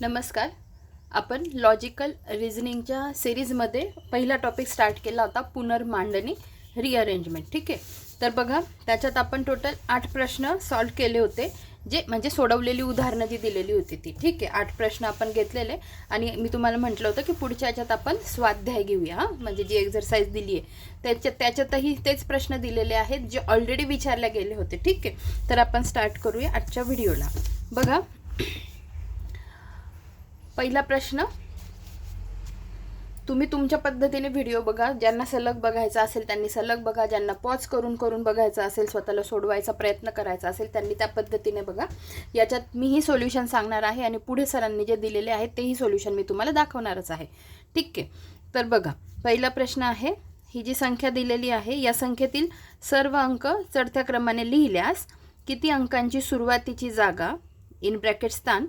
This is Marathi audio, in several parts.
नमस्कार. आपण लॉजिकल रिझनिंगच्या सिरीजमध्ये पहिला टॉपिक स्टार्ट केला होता पुनर्मांडणी रिअरेंजमेंट ठीक आहे? तर बघा त्याच्यात आपण टोटल आठ प्रश्न सॉल्व केले होते जे म्हणजे सोडवलेली उदाहरणं जी दिलेली होती ती. ठीक आहे? आठ प्रश्न आपण घेतलेले आणि मी तुम्हाला म्हटलं होतं की पुढच्या याच्यात आपण स्वाध्याय घेऊया हां. म्हणजे जी एक्झरसाईज दिली आहे. त्याच्यात त्याच्यातही तेच प्रश्न दिलेले आहेत जे ऑलरेडी विचारले गेले होते. ठीक आहे? तर आपण स्टार्ट करूया आजच्या व्हिडिओला बघा. पहिला प्रश्न तुम्ही तुमच्या पद्धतीने व्हिडिओ बघा. ज्यांना सलग बघायचा असेल त्यांनी सलग बघा. ज्यांना पॉज करून करून बघायचा असेल स्वतःला सोडवायचा प्रयत्न करायचा असेल त्यांनी त्या पद्धतीने बघा. याच्यात मीही सोल्युशन सांगणार आहे आणि पुढे सरांनी जे दिलेले आहेत तेही सोल्युशन मी तुम्हाला दाखवणारच आहे. ठीक आहे? तर बघा पहिला प्रश्न आहे ही जी संख्या दिलेली आहे या संख्येतील सर्व अंक चढत्या क्रमाने लिहिल्यास किती अंकांची सुरुवातीची जागा इन ब्रॅकेट स्थान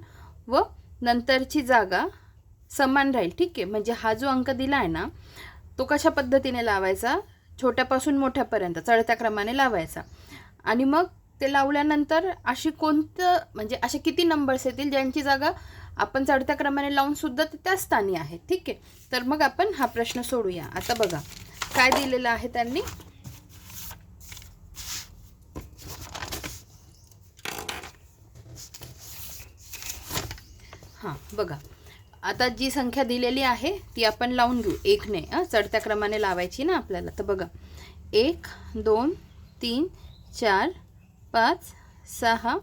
व नंतरची जागा समान राहील. ठीक आहे? म्हणजे हा जो अंक दिला आहे ना तो कशा पद्धतीने लावायचा? छोट्यापासून मोठ्यापर्यंत चढत्या क्रमाने लावायचा. आणि मग ते लावल्यानंतर अशी कोणतं म्हणजे असे किती नंबर्स येतील? ज्यांची जागा आपण चढत्या क्रमाने लावून सुद्धा ते त्या स्थानी आहे ठीक आहे? तर मग आपण हा प्रश्न सोडूया. आता बघा काय दिलेलं आहे त्यांनी? हां बघा. आता जी संख्या दिलेली आहे ती आपण लावून घेऊ. एकने हां चढत्या क्रमाने लावायची ना आपल्याला. तर बघा. एक दोन तीन चार पाच सहा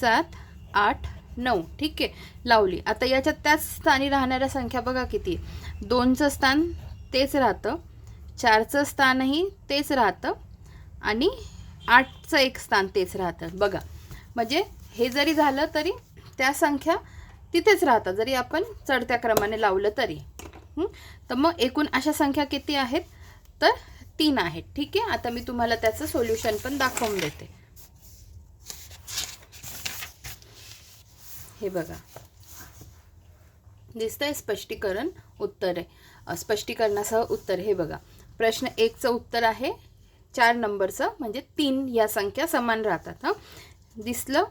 सात आठ नऊ. ठीक आहे? लावली. आता याच्यात त्याच स्थानी राहणाऱ्या संख्या बघा किती दोनचं स्थान तेच राहतं. चारचं स्थानही तेच राहतं. आणि आठचं एक स्थान तेच राहतं. बघा. म्हणजे हे जरी झालं तरी त्या संख्या तिथेच राहतात. जरी आपण चढत्या क्रमाने लावलं तरी. तर मग एकूण अशा संख्या किती आहेत? तर तीन आहेत. ठीक आहे? आता मी तुम्हाला त्याचं सोल्युशन पण दाखवून देते. हे बघा. दिसतंय स्पष्टीकरण उत्तर आहे. स्पष्टीकरणासह उत्तर हे बघा. प्रश्न एकचं उत्तर आहे. चार नंबरचं म्हणजे तीन या संख्या समान राहतात. हां? दिसलं.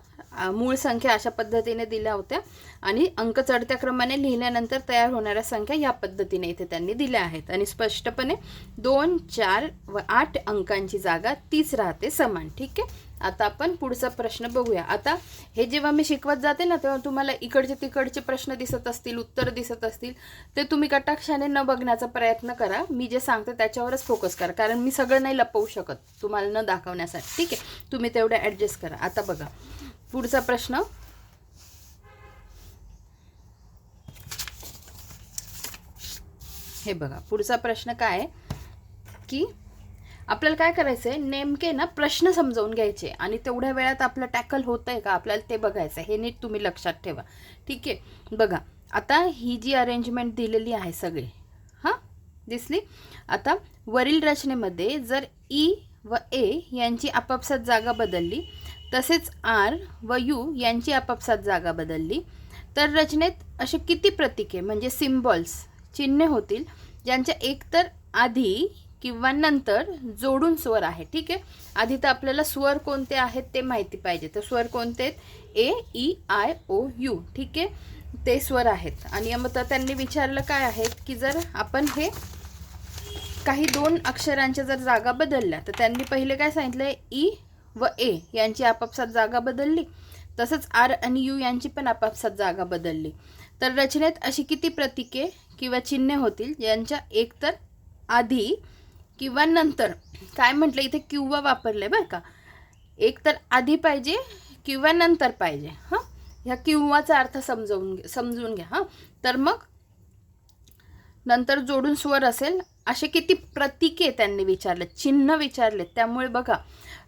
मूळ संख्या अशा पद्धतीने दिल्या होत्या. आणि अंक चढत्या क्रमाने लिहिल्यानंतर तयार होणाऱ्या संख्या या पद्धतीने इथे त्यांनी दिल्या आहेत. आणि स्पष्टपणे दोन चार व आठ अंकांची जागा तीच राहते समान. ठीक आहे? आता आपण पुढचा प्रश्न बघूया. आता हे जेव्हा मी शिकवत जाते ना तेव्हा तुम्हाला इकडचे तिकडचे प्रश्न दिसत असतील उत्तर दिसत असतील ते तुम्ही कटाक्षाने न बघण्याचा प्रयत्न करा. मी जे सांगते त्याच्यावरच फोकस करा. कारण मी सगळं नाही लपवू शकत तुम्हाला न दाखवण्यासाठी. ठीक आहे? तुम्ही तेवढं ॲडजस्ट करा. आता बघा. पुढचा प्रश्न. हे बघा. पुढचा प्रश्न काय आहे? की आपल्याला काय करायचं आहे नेमके ना प्रश्न समजावून घ्यायचे आणि तेवढ्या वेळात आपलं टॅकल होतं आहे का? आपल्याला ते बघायचं आहे हे नीट तुम्ही लक्षात ठेवा. ठीक आहे? बघा आता ही जी अरेंजमेंट दिलेली आहे सगळी हां? दिसली? आता वरील रचनेमध्ये जर ई व ए यांची आपापसात जागा बदलली तसेच आर व यू यांची आपापसात जागा बदलली तर रचनेत असे किती प्रतीके म्हणजे सिम्बॉल्स चिन्हे होतील ज्यांच्या एकतर आधी किंवा नंतर जोडून स्वर आहे. ठीक आहे? आधी तर आपल्याला स्वर कोणते आहेत ते माहिती पाहिजे. तर स्वर कोणते आहेत? A E I O U. ठीक आहे? ते स्वर आहेत. आणि मग तर त्यांनी विचारलं काय आहेत की जर आपण हे काही दोन अक्षरांच्या जर जागा बदलल्या तर त्यांनी पहिले काय सांगितलं? ई व ए यांची आपापसात जागा बदलली. तसंच आर आणि यू यांची पण आपापसात जागा बदलली. तर रचनेत अशी किती प्रतीके किंवा चिन्हे होतील? यांच्या एकतर आधी किंवा नंतर. काय म्हटलं? इथे किंवा वापरले बरं का. एक तर आधी पाहिजे किंवा नंतर पाहिजे. हां? ह्या किंवाचा अर्थ समजवून घे समजून घ्या. हां? तर मग नंतर जोडून स्वर असेल. असे किती प्रतीके त्यांनी विचारले चिन्ह विचारले त्यामुळे बघा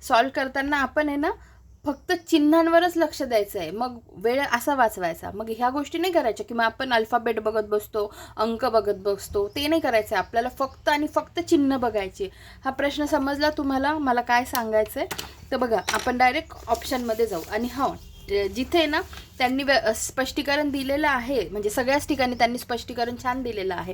सॉल्व करताना आपण आहे ना फक्त चिन्हांवरच लक्ष द्यायचं आहे मग वेळ असा वाचवायचा. मग ह्या गोष्टी नाही करायच्या की मग आपण अल्फाबेट बघत बसतो अंक बघत बसतो. ते नाही करायचं आहे आपल्याला फक्त आणि फक्त चिन्ह बघायचे. हा प्रश्न समजला तुम्हाला? मला काय सांगायचं आहे तर बघा आपण डायरेक्ट ऑप्शनमध्ये जाऊ. आणि हो जिथे ना त्यांनी व्य- स्पष्टीकरण दिलेलं आहे म्हणजे सगळ्याच ठिकाणी त्यांनी स्पष्टीकरण छान दिलेलं आहे.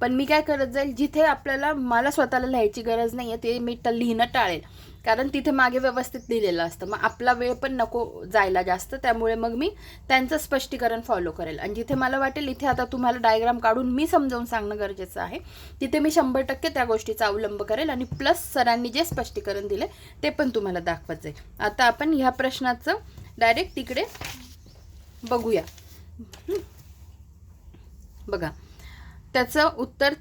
पण मी काय करत जाईल? जिथे आपल्याला मला स्वतःला लिहायची गरज नाही आहे ते मी लिहिणं टाळेल. कारण तिथे मागे व्यवस्थित दिलेलं असतं. मग आपला वेळ पण नको जायला जास्त. त्यामुळे मग मी त्यांचं स्पष्टीकरण फॉलो करेल. आणि जिथे मला वाटेल इथे आता तुम्हाला डायग्राम काढून मी समजावून सांगणं गरजेचं आहे. तिथे मी शंभर टक्के त्या गोष्टीचा अवलंब करेल आणि प्लस सरांनी जे स्पष्टीकरण दिले ते पण तुम्हाला दाखवत जाईल. आता आपण ह्या प्रश्नाचं डायरेक्ट तिकडे बघूया. बघा. त्याचं उत्तर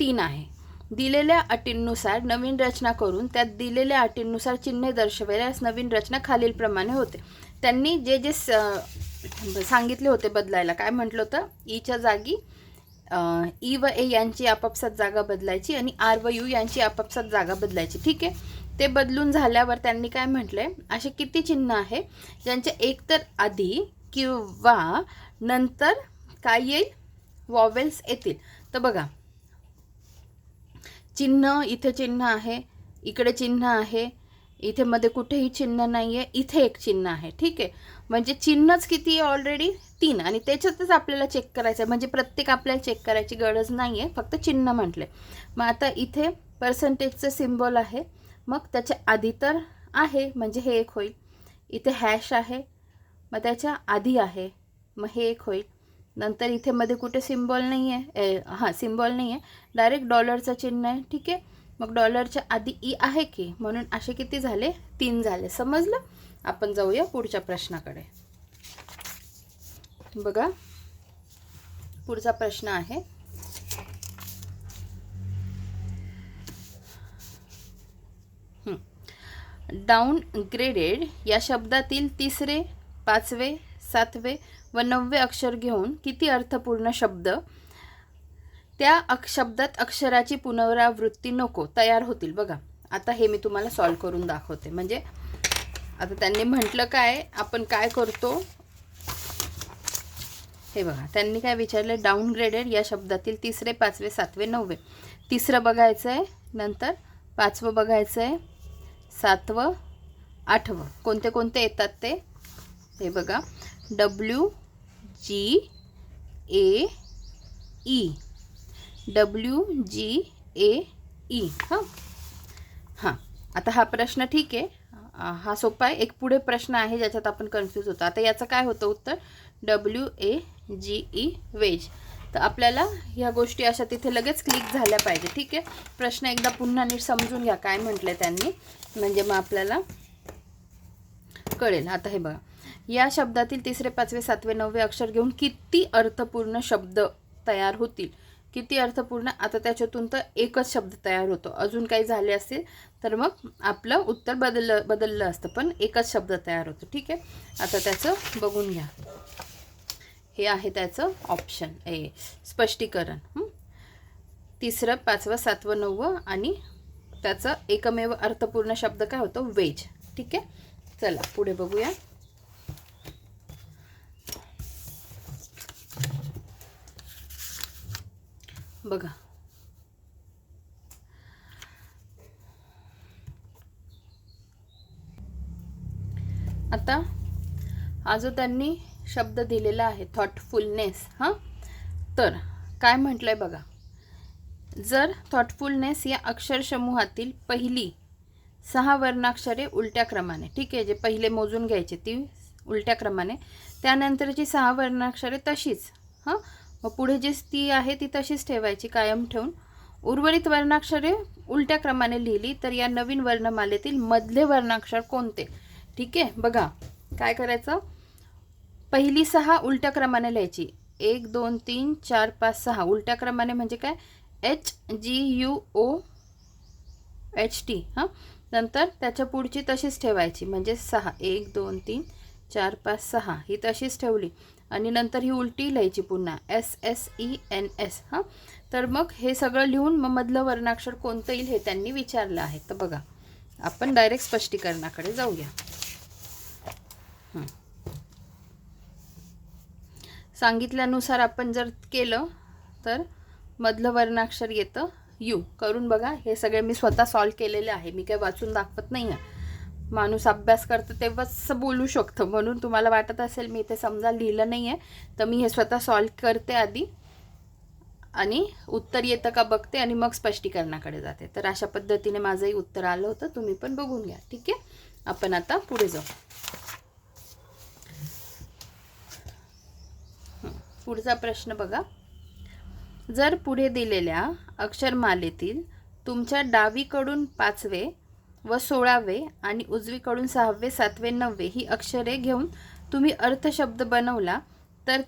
तीन आहे. दिलेल्या अटींनुसार नवीन रचना करून त्यात दिलेल्या अटींनुसार चिन्हे दर्शवल्यास नवीन रचना खालीलप्रमाणे होते. त्यांनी जे जे स- सांगितले होते बदलायला काय म्हटलं होतं? ईच्या जागी ई व ए यांची आपापसात जागा बदलायची आणि आर व यू यांची आपापसात जागा बदलायची. ठीक आहे? ते बदलून झाल्यावर त्यांनी काय म्हटलंय? असे किती चिन्ह आहे? ज्यांचे एकतर आधी किंवा नंतर काय येईल? वॉवेल्स येतील. तर बघा चिन्ह इथे चिन्ह आहे इकडे चिन्ह आहे इथे मध्ये कुठेही चिन्ह नाही आहे इथे एक चिन्ह आहे ठीक आहे? म्हणजे चिन्हच किती आहे ऑलरेडी तीन. आणि त्याच्यातच आपल्याला चेक करायचं आहे. म्हणजे प्रत्येक आपल्याला चेक करायची गरज नाही आहे फक्त चिन्ह म्हटले मग आता इथे पर्सेंटेजचं सिम्बॉल आहे. मग त्याच्या आधी तर आहे म्हणजे हे एक होईल. इथे हॅश आहे. मग त्याच्या आधी आहे. मग हे एक होईल. नंतर इथे मध्ये कुठे सिम्बॉल नाही आहे हां सिम्बॉल नाही आहे डायरेक्ट डॉलरचं चिन्ह आहे. ठीक आहे? मग डॉलरच्या आधी ई आहे की? म्हणून असे किती झाले? तीन झाले. समजलं? आपण जाऊया पुढच्या प्रश्नाकडे. बघा. पुढचा प्रश्न आहे. डाऊन ग्रेडेड या शब्दातील तिसरे पाचवे सातवे व नववे अक्षर घेऊन किती अर्थपूर्ण शब्द? त्या अक शब्दात अक्षराची पुनरावृत्ती नको तयार होतील. बघा आता हे मी तुम्हाला सॉल्व करून दाखवते. म्हणजे आता त्यांनी म्हटलं काय? आपण काय करतो? हे बघा त्यांनी काय विचारलं? डाऊनग्रेडेड या शब्दातील तिसरे पाचवे सातवे नववे. तिसरं बघायचं आहे नंतर पाचवं बघायचं आहे सातवं आठवं. कोणते कोणते येतात ते? हे बघा W G A E W G A E हां. हां. आता हा प्रश्न ठीक आहे. हा सोपा आहे. एक पुढे प्रश्न आहे ज्याच्यात आपण कन्फ्यूज होतो. आता याचं काय होतं उत्तर? W A G E wage. तर आपल्याला ह्या गोष्टी अशा तिथे लगेच क्लिक झाल्या पाहिजे. ठीक आहे? प्रश्न एकदा पुन्हा नीट समजून घ्या काय म्हटलं त्यांनी. म्हणजे मग आपल्याला कळेल. आता हे बघा. या शब्दातील तिसरे पाचवे सातवे नववे अक्षर घेऊन किती अर्थपूर्ण शब्द तयार होतील? किती अर्थपूर्ण? आता त्याच्यातून तर एकच शब्द तयार होतो. अजून काही झाले असतील तर मग आपलं उत्तर बदललं बदललं असतं पण एकच शब्द तयार होतो. ठीक आहे? आता त्याचं बघून घ्या. हे आहे त्याचं ऑप्शन ए स्पष्टीकरण. तिसरं पाचवं सातवं नववं आणि त्याचं एकमेव अर्थपूर्ण शब्द काय होतो? वेज. ठीक आहे? चला पुढे बघूया. बघा. आता हा जो त्यांनी शब्द दिलेला आहे थॉटफुलनेस हां? तर काय म्हटलं आहे बघा? जर थॉटफुलनेस या अक्षरसमूहातील पहिली सहा वर्णाक्षरे उलट्या क्रमाने ठीक आहे जे पहिले मोजून घ्यायचे ती उलट्या क्रमाने त्यानंतरची सहा वर्णाक्षरे तशीच हां? व पुढे जी स्ती आहे ती तशीच ठेवायची कायम ठेवून. उर्वरित वर्णाक्षरे उलट्या क्रमाने लिहिली तर या नवीन वर्णमालेतील मधले वर्णाक्षर कोणते? ठीक आहे बघा. काय करायचं? पहिली सहा उलट्या क्रमाने लिहायची. एक दोन तीन चार पाच सहा. उलट्या क्रमाने म्हणजे काय? H G U O H T. हां? नंतर त्याच्या पुढची तशीच ठेवायची. म्हणजे सहा. एक दोन तीन चार पाच सहा. ही तशीच ठेवली. आणि नंतर ही उलटी लिहायची पुन्हा. S S E N S हां. तर मग हे सगळं लिहून मग मधलं वर्णाक्षर कोणतं येईल हे त्यांनी विचारलं आहे. तर बघा आपण डायरेक्ट स्पष्टीकरणाकडे जाऊया. सांगितल्यानुसार आपण जर केलं तर मधलं वर्णाक्षर येतं. यू करून बघा हे सगळे मी स्वतः सॉल्व केलेले आहे. मी काय वाचून दाखवत नाही आहे माणूस अभ्यास करतं तेव्हाच बोलू शकतो. म्हणून तुम्हाला वाटत असेल मी ते समजा लिहिलं नाही आहे तर मी हे स्वतः सॉल्व करते आधी आणि उत्तर येतं का बघते आणि मग स्पष्टीकरणाकडे जाते. तर अशा पद्धतीने माझंही उत्तर आलं होतं तुम्ही पण बघून घ्या. ठीक आहे? आपण आता पुढे जाऊ. पुढचा प्रश्न बघा. जर पुढे दिलेल्या अक्षरमालेतील तुमच्या डावीकडून पाचवे व सोळावे आणि उजवीकडून सहावे सातवे नववे ही अक्षरे घेऊन तुम्ही अर्थशब्द बनवला तर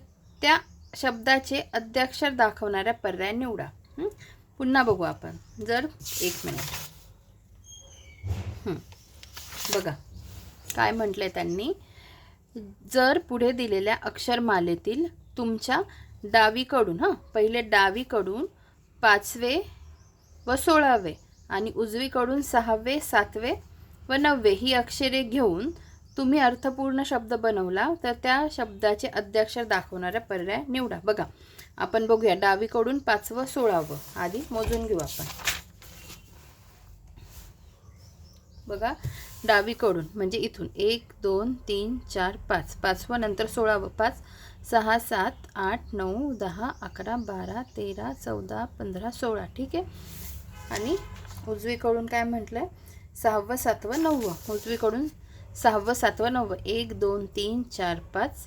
त्या शब्दाचे अद्याक्षर दाखवणाऱ्या पर्याय निवडा. पुन्हा बघू आपण. जर एक मिनिट. बघा. काय म्हटलंय त्यांनी? जर पुढे दिलेल्या अक्षरमालेतील तुमच्या डावीकडून हां पहिले डावीकडून पाचवे व सोळावे आणि उजवीकडून सहावे सातवे व नववे ही अक्षरे घेऊन तुम्ही अर्थपूर्ण शब्द बनवला तर त्या शब्दाचे अद्याक्षर दाखवणारा पर्याय निवडा. बघा आपण बघूया डावीकडून पाचवं सोळावं. आधी मोजून घेऊ आपण. बघा डावीकडून म्हणजे इथून. एक दोन तीन चार पाच. पाचवं नंतर सोळावं. पाच सहा सात आठ नऊ दहा अकरा बारा तेरा चौदा पंधरा सोळा. ठीक आहे? आणि उजवीकडून काय म्हटलं आहे सहावं सातवं नववं. उजवीकडून सहावं सातवं नववं. एक दोन तीन चार पाच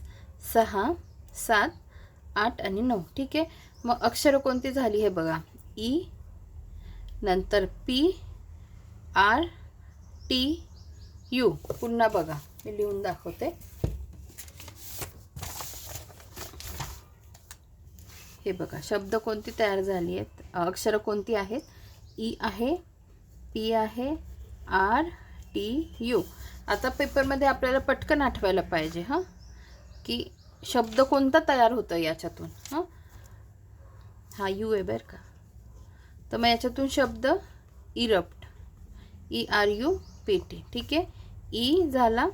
सहा सात आठ आणि नऊ. ठीक आहे? मग अक्षरं कोणती झाली हे बघा. ई नंतर पी आर टी यू. पुन्हा बघा. मी लिहून दाखवते. हे बघा. शब्द कोणती तयार झाली आहेत? अक्षरं कोणती आहेत? ई आहे पी आहे आर टी यू. आता पेपरमध्ये आपल्याला पटकन आठवायला पाहिजे हां? की शब्द कोणता तयार होतं याच्यातून हां? हा यू आहे बरं का. तर मग याच्यातून शब्द erupt E R U P T ठीक आहे? ई झाला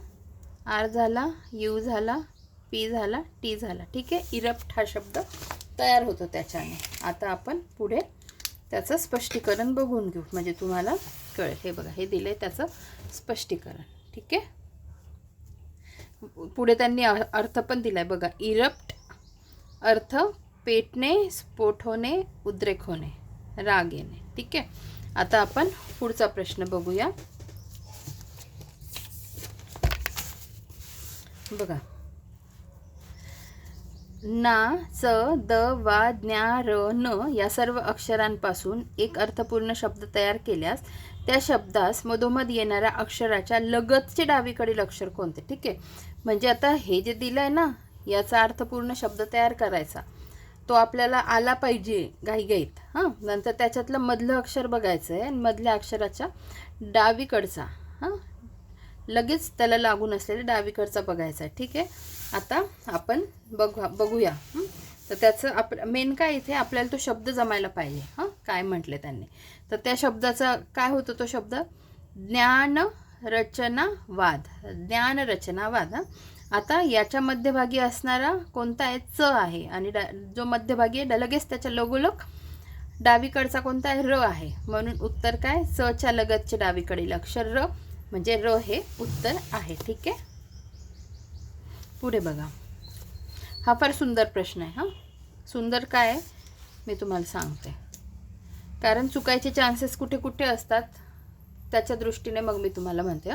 आर झाला यू झाला पी झाला टी झाला ठीक आहे? इरप्ट हा शब्द तयार होतो त्याच्याने. आता आपण पुढे त्याचं स्पष्टीकरण बघून घेऊ. म्हणजे तुम्हाला कळेल. हे बघा हे दिलं आहे त्याचं स्पष्टीकरण. ठीक आहे? पुढे त्यांनी अर्थ पण दिला आहे बघा इरप्ट अर्थ पेटणे स्फोट होणे उद्रेक होणे राग येणे. ठीक आहे? आता आपण पुढचा प्रश्न बघूया. बघा ना च द वा ज्ञा र न या सर्व अक्षरांपासून एक अर्थपूर्ण शब्द तयार केल्यास त्या शब्दास मधोमध येणाऱ्या अक्षराच्या लगतचे डावीकडील अक्षर कोणते? ठीक आहे. म्हणजे आता हे जे दिलं आहे ना याचा अर्थपूर्ण शब्द तयार करायचा. तो आपल्याला आला पाहिजे घाईघाईत. हां? नंतर त्याच्यातलं मधलं अक्षर बघायचं आहे आणि मधल्या अक्षराच्या डावीकडचा. हां? लगेच त्याला लागून असलेला डावीकडचा बघायचा आहे. ठीक आहे? आता आपण बघू बघूया. तर त्याचं आप मेन काय इथे आपल्याला तो शब्द जमायला पाहिजे. हां? काय म्हटले त्यांनी. तर त्या शब्दाचा काय होतो तो शब्द? ज्ञान रचनावाद ज्ञान रचनावाद हां? आता याच्या मध्यभागी असणारा कोणता आहे? च आहे. आणि डा जो मध्यभागी आहे लगेच त्याच्या लगोलग डावीकडचा कोणता आहे? र आहे. म्हणून उत्तर काय? च च्या लगतचे डावीकडील अक्षर र. म्हणजे र हे उत्तर आहे. ठीक आहे? पुढे बघा. हा फार सुंदर प्रश्न आहे हां. सुंदर काय आहे? मी तुम्हाला सांगते. कारण चुकायचे चान्सेस कुठे कुठे असतात त्याच्या दृष्टीने मग मी तुम्हाला म्हणते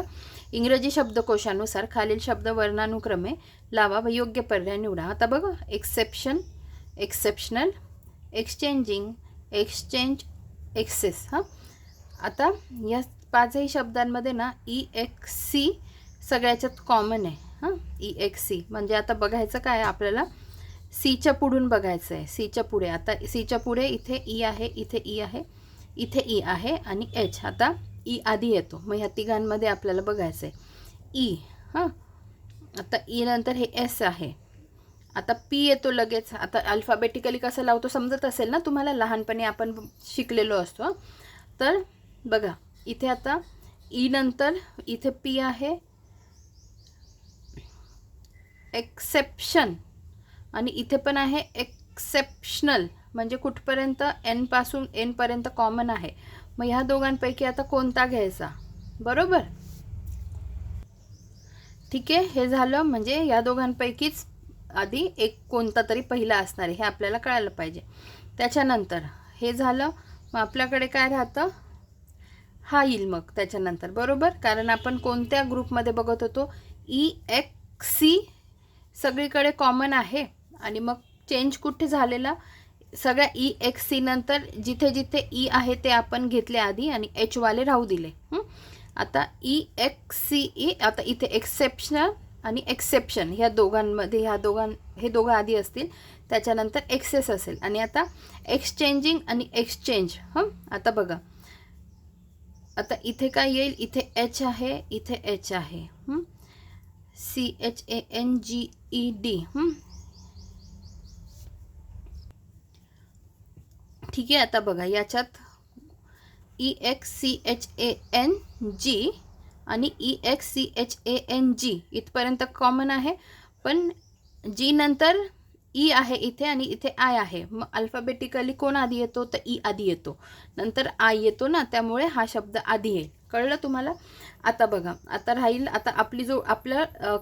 इंग्रजी शब्दकोशानुसार खालील शब्द वर्णानुक्रमे लावा व योग्य पर्याय निवडा. आता बघा exception exceptional exchanging exchange access हां. आता या पाचही शब्दांमध्ये ना ई एक्स सी सगळ्याच्यात कॉमन आहे. हां ई एक्स सी म्हणजे आता बघायचं काय आपल्याला? सीच्या पुढून बघायचं आहे. सीच्या पुढे. आता सीच्या पुढे इथे ई आहे इथे ई आहे इथे ई आहे आणि एच आता ई आधी येतो. मग ह्या तिघांमध्ये आपल्याला बघायचं आहे. ई हां. आता ई नंतर हे एस आहे. आता पी येतो लगेच. आता अल्फाबेटिकली कसं लावतो समजत असेल ना तुम्हाला? लहानपणी आपण शिकलेलो असतो तर बघा इथे आता ई नंतर इथे पी आहे एक्सेप्शन. आणि इथे पण आहे एक्सेप्शनल. म्हणजे कुठपर्यंत एनपासून एनपर्यंत कॉमन आहे. मग ह्या दोघांपैकी आता कोणता घ्यायचा? बरोबर? ठीक आहे हे झालं. म्हणजे या दोघांपैकीच आधी एक कोणता तरी पहिला असणार आहे हे आपल्याला कळायला पाहिजे. त्याच्यानंतर हे झालं. मग आपल्याकडे काय राहतं? हा येईल मग त्याच्यानंतर. बरोबर? कारण आपण कोणत्या ग्रुपमध्ये बघत होतो? ई एक्स सी सगळीकडे कॉमन आहे. आणि मग चेंज कुठे झालेला? सगळ्या ई एक्स सी नंतर जिथे जिथे ई आहे ते आपण घेतले आधी आणि एचवाले राहू दिले. आता ई एक्स सी ई आता इथे एक्सेप्शनल आणि एक्सेप्शन ह्या दोघांमध्ये ह्या दोघां हे दोघं आधी असतील त्याच्यानंतर एक्सेस असेल. आणि आता एक्सचेंजिंग आणि एक्सचेंज हं? आता बघा. आता इथे काय येईल? इथे एच आहे इथे एच आहे. C H A N G E D ठीक आहे आता बघा याच्यात E X C H A N G आणि E X C H A N G इथपर्यंत कॉमन आहे पण जी नंतर ई आहे इथे आणि इथे आय आहे. मग अल्फाबेटिकली कोण आधी येतो? तर ई आधी येतो. नंतर आय येतो ना त्यामुळे हा शब्द आधी येईल. कळलं तुम्हाला? आता बघा आता राहील आता आपली जो आपलं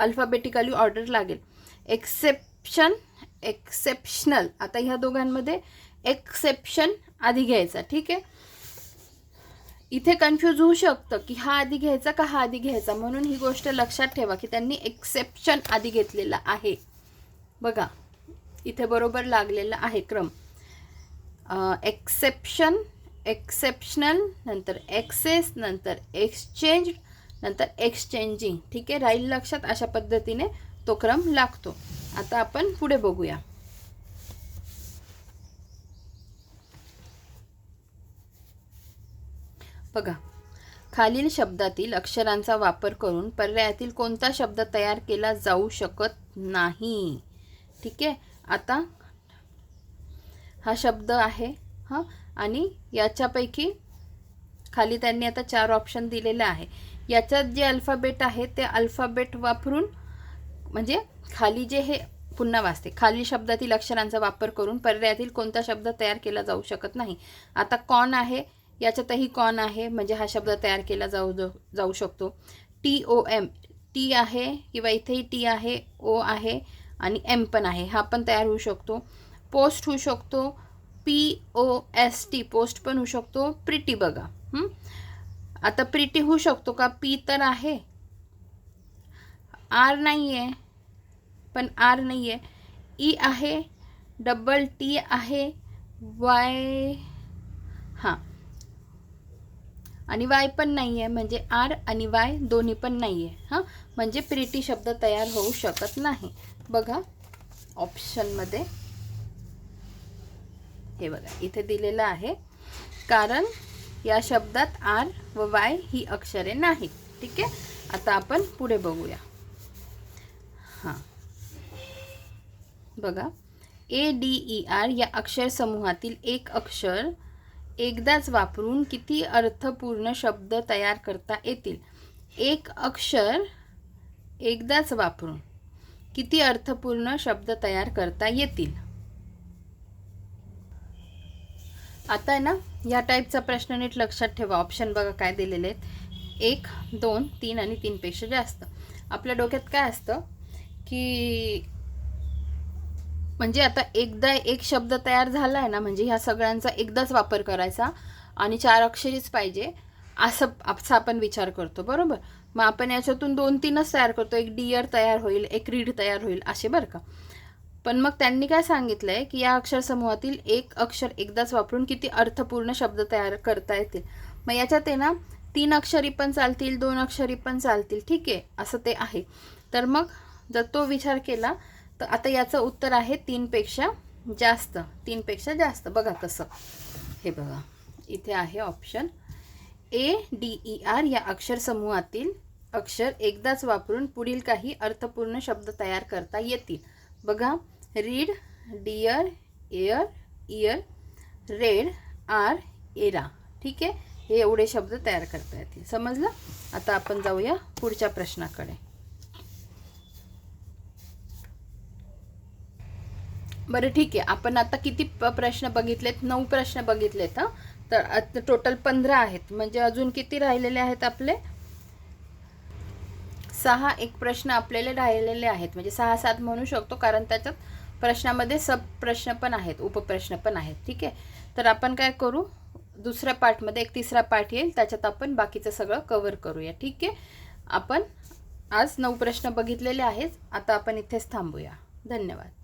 अल्फाबेटिकली ऑर्डर लागेल. एक्सेप्शन एक्सेप्शनल आता ह्या दोघांमध्ये एक्सेप्शन आधी घ्यायचा ठीक आहे? इथे कन्फ्यूज होऊ शकतं की हा आधी घ्यायचा का हा आधी घ्यायचा. म्हणून ही गोष्ट लक्षात ठेवा की त्यांनी एक्सेप्शन आधी घेतलेला आहे. बघा इथे बरोबर लागलेला आहे क्रम. एक्सेप्शन एक्सेप्शनल नंतर एक्सेस नंतर एक्सचेंज नंतर एक्सचेंजिंग ठीक आहे? राहील लक्षात अशा पद्धतीने तो क्रम लागतो. आता आपण पुढे बघूया. बघा खालील शब्दातील अक्षरांचा वापर करून पर्यायातील कोणता शब्द तयार केला जाऊ शकत नाही. ठीक आहे? आता हा शब्द आहे हां? आणि याच्यापैकी खाली त्यांनी आता चार ऑप्शन दिलेले आहे. याच्यात जे अल्फाबेट आहे ते अल्फाबेट वापरून म्हणजे खाली जे हे पुन्हा वाचते. खाली शब्दातील अक्षरांचा वापर करून पर्यायातील कोणता शब्द तयार केला जाऊ शकत नाही. आता कॉन आहे याच्यातही कॉन आहे म्हणजे हा शब्द तयार केला जाऊ जाऊ शकतो. टी ओ एम टी आहे किंवा इथेही टी आहे ओ आहे आणि एम पण आहे. हा पण तयार होऊ शकतो. पोस्ट होऊ शकतो. P O S T post पण होऊ शकतो. प्रिटी बघा. आता प्रिटी होऊ शकतो का? पी तर आहे. आर नाही आहे पण आर नाही आहे ई आहे डबल टी आहे वाय हां. आणि वाय पण नाही आहे म्हणजे आर आणि वाय दोन्ही पण नाही आहे हां. म्हणजे प्रिटी शब्द तयार होऊ शकत नाही. बघा ऑप्शनमध्ये. हे बघा इथे दिलेलं आहे. कारण या शब्दात आर व वाय ही अक्षरे नाहीत. ठीक आहे? आता आपण पुढे बघूया. हां. बघा. ए डी ई आर या अक्षर समूहातील एक अक्षर एकदाच वापरून किती अर्थपूर्ण शब्द तयार करता येतील? एक अक्षर एकदाच वापरून किती अर्थपूर्ण शब्द तयार करता येतील? आता आहे ना या टाईपचा प्रश्न नीट लक्षात ठेवा. ऑप्शन बघा काय दिलेले आहेत. एक दोन तीन आणि तीनपेक्षा जास्त. आपल्या डोक्यात काय असतं की म्हणजे आता एकदा एक शब्द तयार झाला आहे ना म्हणजे ह्या सगळ्यांचा एकदाच वापर करायचा आणि चार अक्षरीच पाहिजे असं असा आपण विचार करतो बरोबर? मग आपण याच्यातून दोन तीनच तयार करतो. एक डियर तयार होईल एक रीड तयार होईल असे बरं का? पण मग त्यांनी काय सांगितलं आहे की या अक्षरसमूहातील एक अक्षर एकदाच वापरून किती अर्थपूर्ण शब्द तयार करता येतील? मग याच्यात आहे ना तीन अक्षरी पण चालतील दोन अक्षरी पण चालतील ठीक आहे असं ते आहे. तर मग जर तो विचार केला तर आता याचं उत्तर आहे तीनपेक्षा जास्त तीनपेक्षा जास्त. बघा कसं. हे बघा इथे आहे option A D E R या अक्षरसमूहातील अक्षर एकदाच वापरून पुढील काही अर्थपूर्ण शब्द तयार करता येतील. बघा read dear air year red R era. ठीक आहे? हे एवढे शब्द तयार करता येतील. समजलं? आता आपण जाऊया पुढच्या प्रश्नाकडे. बरं ठीक आहे. आपण आता किती प्रश्न बघितलेत? नऊ प्रश्न बघितलेत हां? तर टोटल पंधरा आहेत. म्हणजे अजून किती राहिलेले आहेत आपले? सहा एक प्रश्न आपल्याला राहिलेले आहेत. म्हणजे सहा सात म्हणू शकतो कारण त्याच्यात प्रश्नामध्ये सब प्रश्न पण आहेत उपप्रश्न पण आहेत ठीक आहे? तर आपण काय करू? दुसऱ्या पार्टमध्ये एक तिसरा पार्ट येईल त्याच्यात आपण बाकीचं सगळं कवर करूया ठीक आहे? आपण आज नऊ प्रश्न बघितलेले आहेत आता आपण इथेच थांबूया. धन्यवाद.